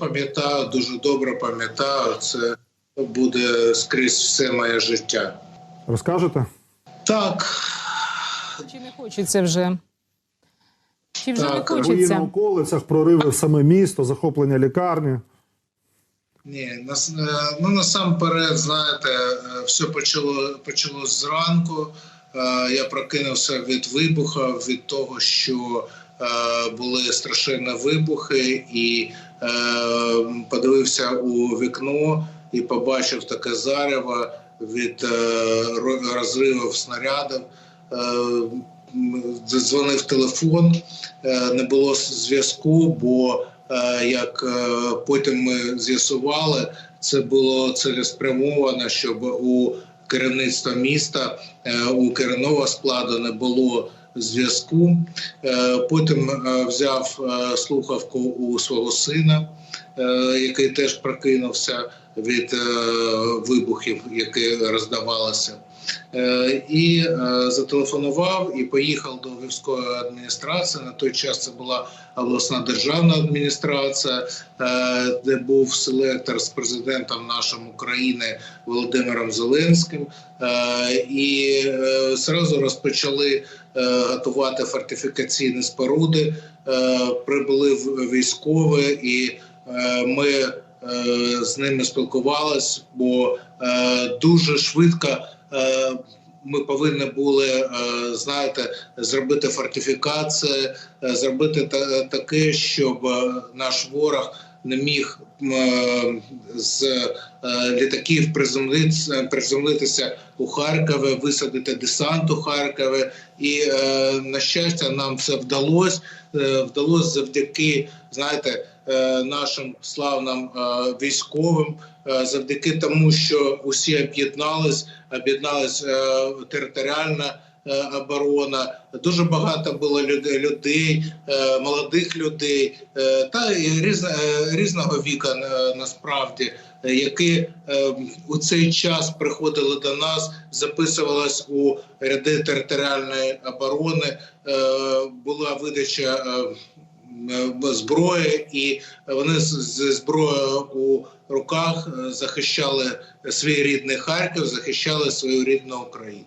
Пам'ятаю, дуже добре пам'ятаю. Це буде скрізь все моє життя. Розкажете? Так, Чи не хочеться вже? Чи вже Так, не Бої на хочеться? околицях, прориви в саме місто, захоплення лікарні. ні, нас, е, ну насамперед, знаєте, е, все почало почалось зранку. Е, Я прокинувся від вибуха, від того, що були страшенні вибухи, і е, подивився у вікно і побачив таке зарево від е, ро- розривів снарядів. Е, Дзвонив телефон, е, не було зв'язку, бо е, як е, потім ми з'ясували, це було цілеспрямовано, щоб у керівництва міста е, у керівного складу не було зв'язку. Е, Потім е, взяв е, слухавку у свого сина, який теж прокинувся від е, вибухів, які роздавалися. Е, І е, зателефонував і поїхав до Львівської адміністрації. На той час це була обласна державна адміністрація, е, де був селектор з президентом нашим України Володимиром Зеленським. Е, І е, зразу розпочали е, готувати фортифікаційні споруди. Е, Прибули військові, і е, ми е, з ними спілкувалися, бо е, дуже швидко. Е, Ми повинні були, е, знаєте, зробити фортифікації, е, зробити таке, щоб е, наш ворог не міг з е, літаків приземлитися, у Харкові, висадити десант у Харкові. І е, на щастя, нам це вдалося. Е, Вдалося завдяки, знаєте, нашим славним військовим, завдяки тому, що усі об'єднались, об'єдналась територіальна е, оборона. Дуже багато було людей, е, молодих людей е, та е, різного віку е, насправді, е, які е, у цей час приходили до нас, записувались у ряди територіальної оборони. Е, Була видача. е, е, Зброї, і вони з зброєю у руках е, захищали свій рідний Харків, захищали свою рідну Україну.